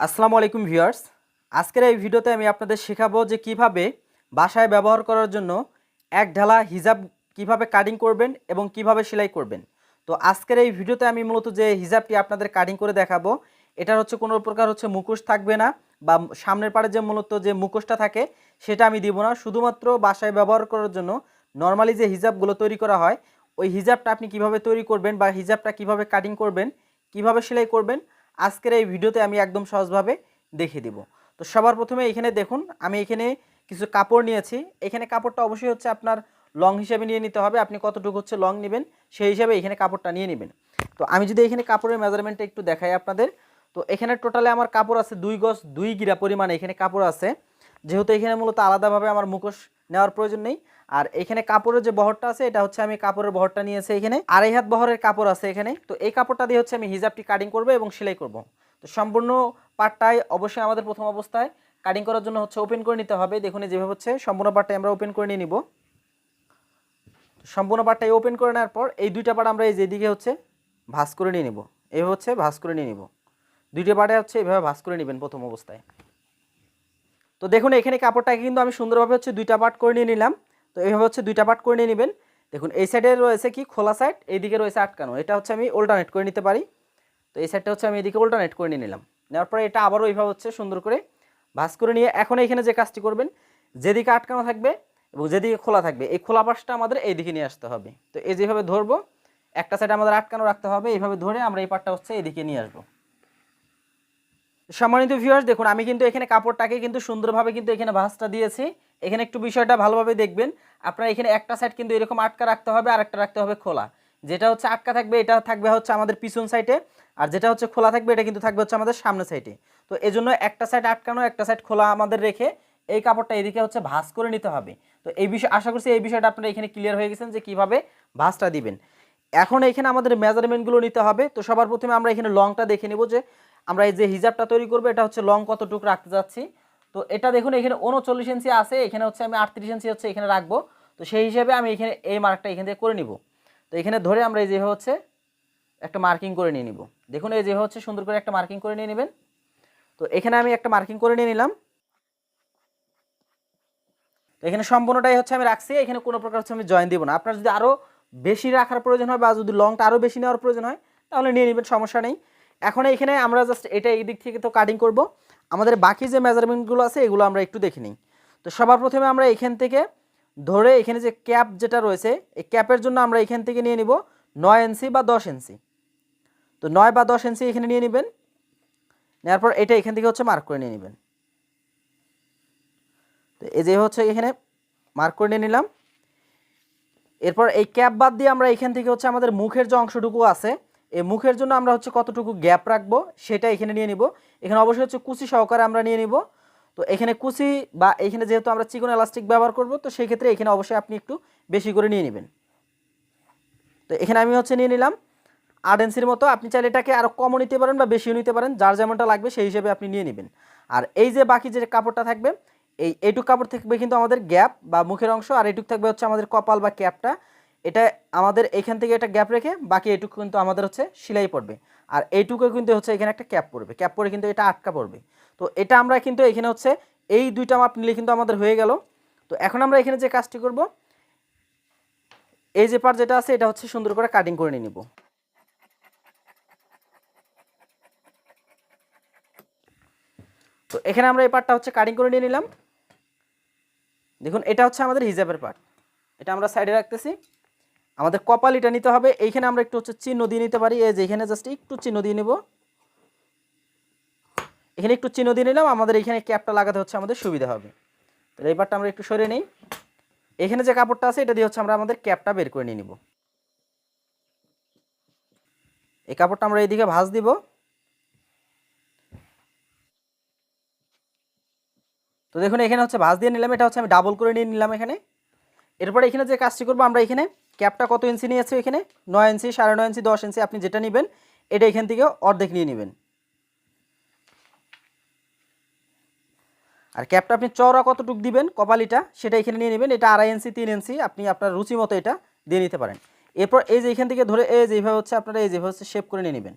আসসালামু আলাইকুম ভিউয়ার্স। আজকের এই ভিডিওতে আমি আপনাদের শেখাবো যে কীভাবে বাসায় ব্যবহার করার জন্য এক ঢালা হিজাব কীভাবে কাটিং করবেন এবং কীভাবে সেলাই করবেন। তো আজকের এই ভিডিওতে আমি মূলত যে হিজাবটি আপনাদের কাটিং করে দেখাবো, এটার হচ্ছে কোনো প্রকার হচ্ছে মুখোশ থাকবে না বা সামনের পাড়ে যে মূলত যে মুখোশটা থাকে, সেটা আমি দিব না। শুধুমাত্র বাসায় ব্যবহার করার জন্য নর্মালি যে হিজাবগুলো তৈরি করা হয়, ওই হিজাবটা আপনি কীভাবে তৈরি করবেন বা হিজাবটা কীভাবে কাটিং করবেন, কীভাবে সেলাই করবেন আজকের এই ভিডিওতে আমি একদম সহজভাবে দেখিয়ে দিব। তো সবার প্রথমে এখানে দেখুন, আমি এখানে কিছু কাপড় নিয়েছি। এখানে কাপড়টা অবশ্যই হচ্ছে আপনার লং হিসেবে নিয়ে নিতে হবে। আপনি কতটুকু হচ্ছে লং নেবেন, সেই হিসাবে এখানে কাপড়টা নিয়ে নেবেন। তো আমি যদি এখানে কাপড়ের মেজারমেন্টটা একটু দেখাই আপনাদের। তো এখানে টোটালে আমার কাপড় আছে দুই গজ দুই গিরা পরিমাণে এখানে কাপড় আছে। যেহেতু এখানে মূলত আলাদাভাবে আমার মুখোশ নেওয়ার প্রয়োজন নেই। আর এখানে কাপড়ের যে বহরটা আছে, এটা হচ্ছে আমি কাপড়ের বহরটা নিয়েছি এখানে। আড়াই হাত বহরের কাপড় আছে এখানে। তো এই কাপড়টা দিয়ে হচ্ছে আমি হিজাবটি কাটিং করব এবং সেলাই করব। তো সম্পূর্ণ পার্টটাই অবশ্যই আমাদের প্রথম অবস্থায় কাটিং করার জন্য হচ্ছে ওপেন করে নিতে হবে। দেখুন যেভাবে হচ্ছে সম্পূর্ণ পার্টটাই আমরা ওপেন করে নিয়ে নিব। সম্পূর্ণ পার্টটাই ওপেন করে নেওয়ার পর এই দুইটা পাট আমরা এই যেদিকে হচ্ছে ভাঁজ করে নিয়ে নিব। এইভাবে হচ্ছে ভাঁজ করে নিয়ে নিব। দুইটা পাটে হচ্ছে এভাবে ভাঁজ করে নেবেন প্রথম অবস্থায়। তো দেখুন এখানে কাপড়টাকে কিন্তু আমি সুন্দরভাবে হচ্ছে দুইটা পার্ট করে নিয়ে নিলাম। তো এইভাবে হচ্ছে দুইটা পার্ট করে নিয়ে নেবেন। দেখুন, এই সাইডে রয়েছে কি? খোলা সাইড এইদিকে রয়েছে আটকানো। এটা হচ্ছে আমি অল্টারনেট করে নিতে পারি। তো এই সাইডটা হচ্ছে আমি এদিকে অল্টারনেট করে নিয়ে নিলাম। নেওয়ার পরে এটা আবারও এইভাবে হচ্ছে সুন্দর করে ভাস করে নিয়ে এখন এইখানে যে কাজটি করবেন, যেদিকে আটকানো থাকবে এবং যেদিকে খোলা থাকবে, এই খোলা পাশটা আমাদের এইদিকে নিয়ে আসতে হবে। তো এই যেভাবে ধরবো, একটা সাইড আমাদের আটকানো রাখতে হবে। এইভাবে ধরে আমরা এই পাটটা হচ্ছে এদিকে নিয়ে আসব। সম্মানিত ভিউয়ার্স দেখুন, আমি কিন্তু এখানে কাপড়টাকে কিন্তু সুন্দরভাবে কিন্তু এখানে ভাঁজটা দিয়েছি। এখানে একটু বিষয়টা ভালোভাবে দেখবেন। আপনার এখানে একটা সাইড কিন্তু এরকম আটকা রাখতে হবে আর একটা রাখতে হবে খোলা। যেটা হচ্ছে আটকা থাকবে, এটা থাকবে হচ্ছে আমাদের পিছন সাইডে আর যেটা হচ্ছে খোলা থাকবে, এটা কিন্তু থাকবে হচ্ছে আমাদের সামনে সাইডে তো এজন্য একটা সাইড আটকানো, একটা সাইড খোলা আমাদের রেখে এই কাপড়টা এদিকে হচ্ছে ভাঁজ করে নিতে হবে। তো এই বিষয়, আশা করছি এই বিষয়টা আপনারা এখানে ক্লিয়ার হয়ে গেছেন যে কীভাবে ভাঁজটা দিবেন। এখন এখানে আমাদের মেজারমেন্টগুলো নিতে হবে। তো সবার প্রথমে আমরা এখানে লংটা দেখে নেব যে আমরা এই যে হিজাবটা তৈরি করব, এটা হচ্ছে লং কতটুকু রাখতে যাচ্ছি। তো এটা দেখুন, এখানে উনচল্লিশ ইঞ্চি আছে, এখানে হচ্ছে আমি আটত্রিশ ইঞ্চি হচ্ছে এখানে রাখব। তো সেই হিসেবে আমি এখানে এই মার্কটা এখান থেকে করে নিব। তো এখানে ধরে আমরা এই যেভাবে হচ্ছে একটা মার্কিং করে নিয়ে নিব। দেখুন, এই যেভাবে হচ্ছে সুন্দর করে একটা মার্কিং করে নিয়ে নেবেন। তো এখানে আমি একটা মার্কিং করে নিয়ে নিলাম। তো এখানে সম্পূর্ণটাই হচ্ছে আমি রাখছি, এখানে কোনো প্রকার হচ্ছে আমি জয়েন দিব না। আপনার যদি আরও বেশি রাখার প্রয়োজন হয় বা যদি লংটা আরও বেশি নেওয়ার প্রয়োজন হয়, তাহলে নিয়ে নেবেন, সমস্যা নেই। এখন এখানে আমরা জাস্ট এটা এই দিক থেকে তো কাটিং করব। আমাদের বাকি যে মেজারমেন্টগুলো আছে, এগুলো আমরা একটু দেখে নিই। তো সবার প্রথমে আমরা এখান থেকে ধরে এখানে যে ক্যাপ যেটা রয়েছে, এই ক্যাপের জন্য আমরা এখান থেকে নিয়ে নিব নয় ইঞ্চি বা দশ ইঞ্চি তো নয় বা দশ ইঞ্চি এখানে নিয়ে নেবেন, নেওয়ার পর এটা এখান থেকে হচ্ছে মার্ক করে নিয়ে নেবেন। তো এই যে হচ্ছে এখানে মার্ক করে নিয়ে নিলাম। এরপর এই ক্যাপ বাদ দিয়ে আমরা এখান থেকে হচ্ছে আমাদের মুখের যে অংশটুকু আছে এই মুখের জন্য আমরা হচ্ছে কতটুকু গ্যাপ রাখব সেটা এখানে নিয়ে নিব। এখানে অবশ্যই হচ্ছে কুচি সহকারে আমরা নিয়ে নিব। তো এখানে কুচি বা এখানে যেহেতু আমরা চিকন এলাস্টিক ব্যবহার করব, তো সেই ক্ষেত্রে এখানে অবশ্যই আপনি একটু বেশি করে নিয়ে নেবেন। তো এখানে আমি হচ্ছে নিয়ে নিলাম আট ইঞ্চির মতো। আপনি চাইলে এটাকে আরও কমও নিতে পারেন বা বেশিও নিতে পারেন, যার যেমনটা লাগবে সেই হিসেবে আপনি নিয়ে নেবেন। আর এই যে বাকি যে কাপড়টা থাকবে, এই এইটুক কাপড় থাকবে কিন্তু আমাদের গ্যাপ বা মুখের অংশ, আর এইটুক থাকবে হচ্ছে আমাদের কপাল বা ক্যাপটা। এটা আমাদের এখান থেকে একটা গ্যাপ রেখে বাকি এইটুকু কিন্তু আমাদের হচ্ছে সেলাই পড়বে। আর এইটুকু কিন্তু হচ্ছে এখানে একটা ক্যাপ পড়বে। ক্যাপ পরে কিন্তু এটা আটকা পড়বে। তো এটা আমরা কিন্তু এখানে হচ্ছে এই দুইটা মাপ নিলে কিন্তু আমাদের হয়ে গেল। তো এখন আমরা এখানে যে কাজটি করব, এই যে পার যেটা আছে এটা হচ্ছে সুন্দর করে কাটিং করে নিয়ে নিব। তো এখানে আমরা এই পার্টটা হচ্ছে কাটিং করে নিয়ে নিলাম। দেখুন, এটা হচ্ছে আমাদের হিজাবের পার্ট এটা আমরা সাইডে রাখতেছি। আমাদের কপালিটা নিতে হবে। এইখানে আমরা একটু হচ্ছে চিহ্ন দিয়ে নিতে পারি। এই যে এখানে জাস্ট একটু চিহ্ন দিয়ে নেব। এখানে একটু চিহ্ন দিয়ে নিলাম। আমাদের এখানে ক্যাপটা লাগাতে হচ্ছে, আমাদের সুবিধা হবে। তাহলে এই আমরা একটু সরে নিই। এখানে যে কাপড়টা আছে, এটা দিয়ে হচ্ছে আমরা আমাদের ক্যাপটা বের করে নিয়ে নিব। এই কাপড়টা আমরা এইদিকে ভাঁজ দিব। তো দেখুন, এখানে হচ্ছে ভাঁজ দিয়ে নিলাম। এটা হচ্ছে আমি ডাবল করে নিয়ে নিলাম এখানে। এরপরে এখানে যে কাজটি করব আমরা এখানে ক্যাপটা কত ইঞ্চি নিয়েছি এখানে? নয় ইঞ্চি, সাড়ে নয় ইঞ্চি, দশ ইঞ্চি আপনি যেটা নেবেন, এটা এখান থেকে অর্ধেক নিয়ে নেবেন। আর ক্যাপটা আপনি চওড়া কতটুক দিবেন, কপালিটা, সেটা এখানে নিয়ে নেবেন। এটা আড়াই ইঞ্চি, তিন ইঞ্চি, আপনি আপনার রুচি মতো এটা দিয়ে নিতে পারেন। এরপর এই যে এখান থেকে ধরে, এই যে এইভাবে হচ্ছে আপনারা, এই যেভাবে হচ্ছে শেপ করে নিয়ে নেবেন।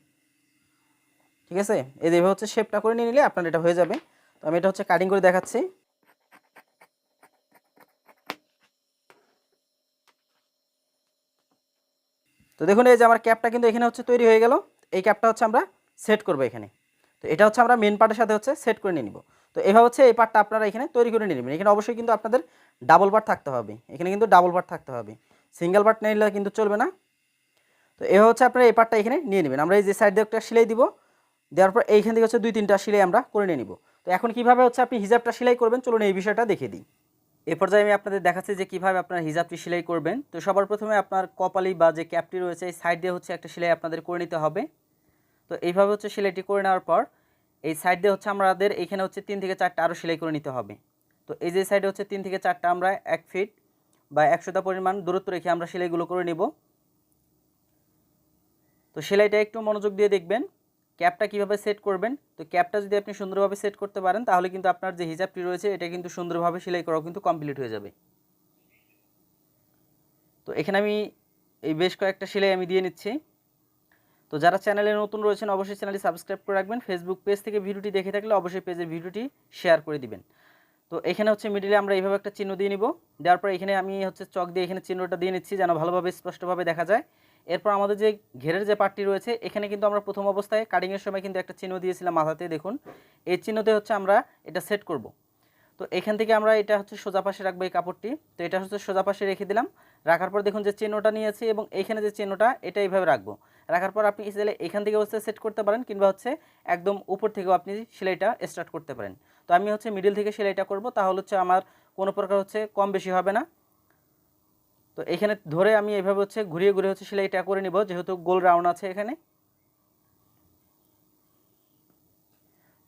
ঠিক আছে? এই যেভাবে হচ্ছে শেপটা করে নিয়ে নিলে আপনার এটা হয়ে যাবে। তো আমি এটা হচ্ছে কাটিং করে দেখাচ্ছি। তো দেখুন, এই যে আমার ক্যাপটা কিন্তু এখানে হচ্ছে তৈরি হয়ে গেল। এই ক্যাপটা হচ্ছে আমরা সেট করব এখানে। তো এটা হচ্ছে আমরা মেন পার্টের সাথে হচ্ছে সেট করে নিয়ে নিব। তো এভাবে হচ্ছে এই পার্টটা আপনারা এখানে তৈরি করে নিয়ে নেবেন। এখানে অবশ্যই কিন্তু আপনাদের ডাবল পার্ট থাকতে হবে। এখানে কিন্তু ডাবল পার্ট থাকতে হবে। সিঙ্গেল পার্ট নিয়ে নিলে কিন্তু চলবে না। তো এভাবে হচ্ছে আপনারা এই পার্টটা এখানে নিয়ে নেবেন। আমরা এই যে সাইড দিয়ে একটা সেলাই দিব। দেওয়ার পর এইখান থেকে হচ্ছে দুই তিনটা সেলাই আমরা করে নিয়ে নিব। তো এখন কীভাবে হচ্ছে আপনি হিজাবটা সেলাই করবেন, চলুন এই বিষয়টা দেখিয়ে দিই। এ পর্যায়ে আমি আপনাদের দেখাচ্ছি যে কীভাবে আপনার হিজাবটি সেলাই করবেন। তো সবার প্রথমে আপনার কপালি বা যে ক্যাপটি রয়েছে, এই সাইড দিয়ে হচ্ছে একটা সেলাই আপনাদের করে নিতে হবে। তো এইভাবে হচ্ছে সেলাইটি করে নেওয়ার পর, এই সাইড দিয়ে হচ্ছে আমাদের এখানে হচ্ছে তিন থেকে চারটা আরও সেলাই করে নিতে হবে। তো এই যে সাইডে হচ্ছে তিন থেকে চারটা আমরা এক ফিট বা একশোটা পরিমাণ দূরত্ব রেখে আমরা সেলাইগুলো করে নিব। তো সেলাইটা একটু মনোযোগ দিয়ে দেখবেন। ক্যাপটা কীভাবে সেট করবেন? তো ক্যাপটা যদি আপনি সুন্দরভাবে সেট করতে পারেন, তাহলে কিন্তু আপনার যে হিজাবটি রয়েছে, এটা কিন্তু সুন্দরভাবে সেলাই করাও কিন্তু কমপ্লিট হয়ে যাবে। তো এখানে আমি এই বেশ কয়েকটা সেলাই আমি দিয়ে নিচ্ছি। তো যারা চ্যানেলে নতুন রয়েছেন, অবশ্যই চ্যানেলটি সাবস্ক্রাইব করে রাখবেন। ফেসবুক পেজ থেকে ভিডিওটি দেখে থাকলে অবশ্যই পেজের ভিডিওটি শেয়ার করে দিবেন। তো এখানে হচ্ছে মিডিলে আমরা এইভাবে একটা চিহ্ন দিয়ে নিব। দেওয়ার পর এখানে আমি হচ্ছে চক দিয়ে এখানে চিহ্নটা দিয়ে নিচ্ছি, যেন ভালোভাবে, স্পষ্টভাবে দেখা যায়। এরপর আমাদের যে ঘেরের যে পার্টটি রয়েছে, এখানে কিন্তু আমরা প্রথম অবস্থায় কাটিংয়ের সময় কিন্তু একটা চিহ্ন দিয়েছিলাম মাথাতে, দেখুন। এই চিহ্নতে হচ্ছে আমরা এটা সেট করব। তো এখান থেকে আমরা এটা হচ্ছে সোজা পাশে রাখব এই কাপড়টি। তো এটা হচ্ছে সোজা পাশে রেখে দিলাম। রাখার পর দেখুন যে চিহ্নটা নিয়েছি এবং এইখানে যে চিহ্নটা, এটা এইভাবে রাখব। রাখার পর আপনি চাইলে এখান থেকে হচ্ছে সেট করতে পারেন কিংবা হচ্ছে একদম উপর থেকেও আপনি সেলাইটা স্টার্ট করতে পারেন। তো আমি হচ্ছে মিডিল থেকে সেলাইটা করব, তাহলে হচ্ছে আমার কোনো প্রকার হচ্ছে কম বেশি হবে না। তো এখানে ধরে আমি এভাবে হচ্ছে ঘুরিয়ে ঘুরিয়ে হচ্ছে সেলাইটা করে নিব, যেহেতু গোল রাউন্ড আছে এখানে।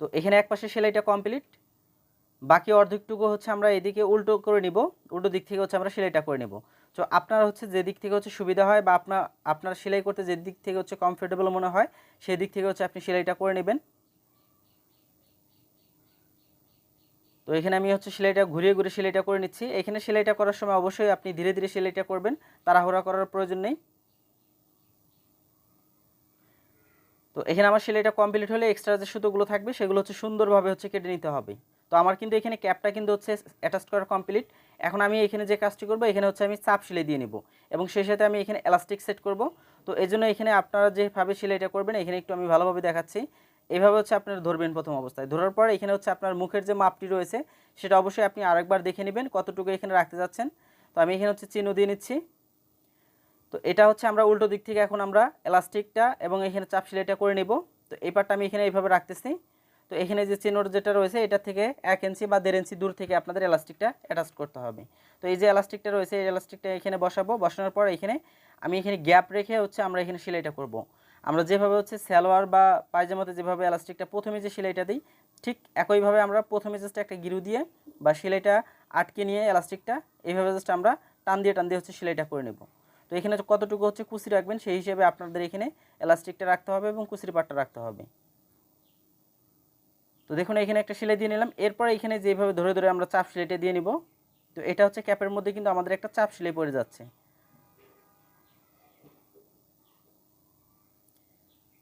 তো এখানে এক পাশে সেলাইটা কমপ্লিট। বাকি অর্ধেকটুকু হচ্ছে আমরা এদিকে উল্টো করে নিব, উল্টো দিক থেকে হচ্ছে আমরা সেলাইটা করে নিব। তো আপনার হচ্ছে যে দিক থেকে হচ্ছে সুবিধা হয় বা আপনার আপনার সেলাই করতে যে দিক থেকে হচ্ছে কমফোর্টেবল মনে হয় সেই দিক থেকে হচ্ছে আপনি সেলাইটা করে নেবেন। তো এখানে আমি হচ্ছে সেলাইটা ঘুরিয়ে ঘুরিয়ে সেলাইটা করে নিচ্ছি। এখানে সেলাইটা করার সময় অবশ্যই আপনি ধীরে ধীরে সেলাইটা করবেন। তাড়াহুড়া করার প্রয়োজন নেই। তো এখানে আমার সেলাইটা কমপ্লিট হলে এক্সট্রা যে সুতোগুলো থাকবে সেগুলো হচ্ছে সুন্দরভাবে হচ্ছে কেটে নিতে হবে। তো আমার কিন্তু এখানে ক্যাপটা কিন্তু হচ্ছে অ্যাটাচ করা কমপ্লিট। এখন আমি এখানে যে কাজটি করব, এখানে হচ্ছে আমি চাপ সেলাই দিয়ে নিব এবং সেই সাথে আমি এখানে এলাস্টিক সেট করব। তো এই জন্য এখানে আপনারা যেভাবে সেলাইটা করবেন, এখানে একটু আমি ভালোভাবে দেখাচ্ছি। এভাবে হচ্ছে আপনারা ধরবেন প্রথম অবস্থায়। ধরার পর এখানে হচ্ছে আপনার মুখের যে মাপটি রয়েছে, সেটা অবশ্যই আপনি আরেকবার দেখে নেবেন কতটুকু এখানে রাখতে যাচ্ছেন। তো আমি এখানে হচ্ছে চিহ্ন দিয়ে নিচ্ছি। তো এটা হচ্ছে আমরা উল্টো দিক থেকে এখন আমরা এলাস্টিকটা এবং এখানে চাপ সেলাইটা করে নেব। তো এই পার্টটা আমি এখানে এইভাবে রাখতেছি। তো এখানে যে চিহ্ন যেটা রয়েছে, এটা থেকে এক ইঞ্চি বা দেড় ইঞ্চি দূর থেকে আপনাদের এলাস্টিকটা অ্যাটাচ করতে হবে। তো এই যে এলাস্টিকটা রয়েছে, এই এলাস্টিকটা এখানে বসাবো। বসানোর পর এখানে আমি এখানে গ্যাপ রেখে হচ্ছে আমরা এখানে সেলাইটা করব। আমরা যেভাবে হচ্ছে সালোয়ার বা পায়জামাতে যেভাবে এলাস্টিকটা প্রথমে যে সেলাইটা দিই, ঠিক একইভাবে আমরা প্রথমে জাস্ট একটা গিরু দিয়ে বা সেলাইটা আটকে নিয়ে এলাস্টিকটা এইভাবে জাস্ট আমরা টান দিয়ে টান দিয়ে হচ্ছে সেলাইটা করে নেব। তো এখানে কতটুকু হচ্ছে কুচি রাখবেন সেই হিসেবে আপনাদের এখানে এলাস্টিকটা রাখতে হবে এবং কুচির পাটটা রাখতে হবে। তো দেখুন এখানে একটা সেলাই দিয়ে নিলাম, এরপরে এখানে যেভাবে ধরে ধরে আমরা চাপ সেলাইটা দিয়ে নিব, তো এটা হচ্ছে ক্যাপের মধ্যে কিন্তু আমাদের একটা চাপ সেলাই পড়ে যাচ্ছে।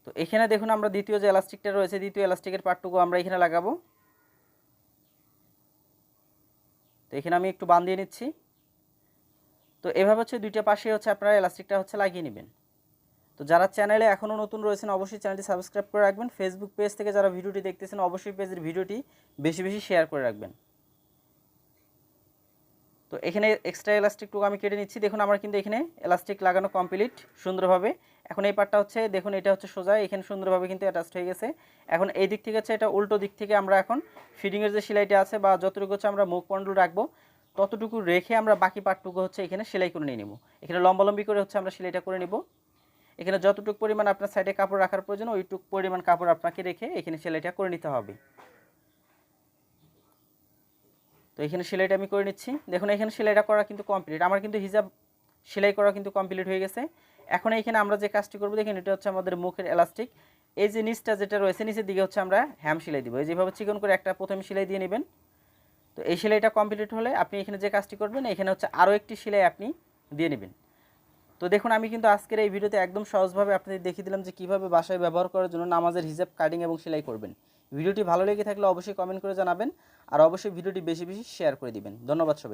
তো এখানে দেখুন আমরা দ্বিতীয় যে এলাস্টিকটা রয়েছে, দ্বিতীয় এলাস্টিকের পার্টটুকু আমরা এখানে লাগাবো। তো এখানে আমি একটু বান দিয়ে নিচ্ছি। তো এভাবে হচ্ছে দুইটা পাশে হচ্ছে আপনারা এলাস্টিকটা হচ্ছে লাগিয়ে নেবেন। তো যারা চ্যানেলে এখনও নতুন রয়েছেন, অবশ্যই চ্যানেলটি সাবস্ক্রাইব করে রাখবেন। ফেসবুক পেজ থেকে যারা ভিডিওটি দেখতেছেন, অবশ্যই পেজের ভিডিওটি বেশি বেশি শেয়ার করে রাখবেন। তো এখানে এক্সট্রা এলাস্টিকটুকু আমি কেটে নিচ্ছি। দেখুন, আমার কিন্তু এখানে এলাস্টিক লাগানো কমপ্লিট সুন্দরভাবে। এখন এই পার্টটা হচ্ছে, দেখুন এটা হচ্ছে সোজা, এখানে সুন্দরভাবে কিন্তু অ্যাটাচড হয়ে গেছে। এখন এই দিক থেকে হচ্ছে, এটা উল্টো দিক থেকে আমরা এখন ফিডিংয়ের যে সেলাইটা আছে বা যতটুকু হচ্ছে আমরা মুখ কন্ডল রাখব, ততটুকু রেখে আমরা বাকি পার্টটুকু হচ্ছে এখানে সেলাই করে নিয়ে নেব। এখানে লম্বালম্বি করে হচ্ছে আমরা সেলাইটা করে নেব। এখানে যতটুকু পরিমাণ আপনার সাইডে কাপড় রাখার প্রয়োজন, ওইটুকু পরিমাণ কাপড় আপনাকে রেখে এখানে সেলাইটা করে নিতে হবে। তো এখানে সেলাইটা আমি করে নিচ্ছি। দেখুন, এখানে সেলাইটা করা কিন্তু কমপ্লিট আমার কিন্তু হিজাব সেলাই করা কিন্তু কমপ্লিট হয়ে গেছে। এখন এখানে আমরা যে কাজটি করব, দেখেন এটা হচ্ছে আমাদের মুখের এলাস্টিক এই যে নিচটা যেটা রয়েছে, নিচের দিকে হচ্ছে আমরা হ্যাম সেলাই দিব। এই যেভাবে চিকন করে একটা প্রথমে সেলাই দিয়ে নেবেন। তো এই সেলাইটা কমপ্লিট হলে আপনি এখানে যে কাজটি করবেন, এখানে হচ্ছে আরও একটি সেলাই আপনি দিয়ে নেবেন। তো দেখুন, আমি কিন্তু আজকের এই ভিডিওতে একদম সহজভাবে আপনাদের দেখিয়ে দিলাম যে কীভাবে বাসায় ব্যবহার করার জন্য নামাজের হিজাব কাটিং এবং সেলাই করবেন। ভিডিওটি ভালো লেগে থাকলে অবশ্যই কমেন্ট করে জানাবেন, আর অবশ্যই ভিডিওটি বেশি বেশি শেয়ার করে দিবেন। ধন্যবাদ সবাই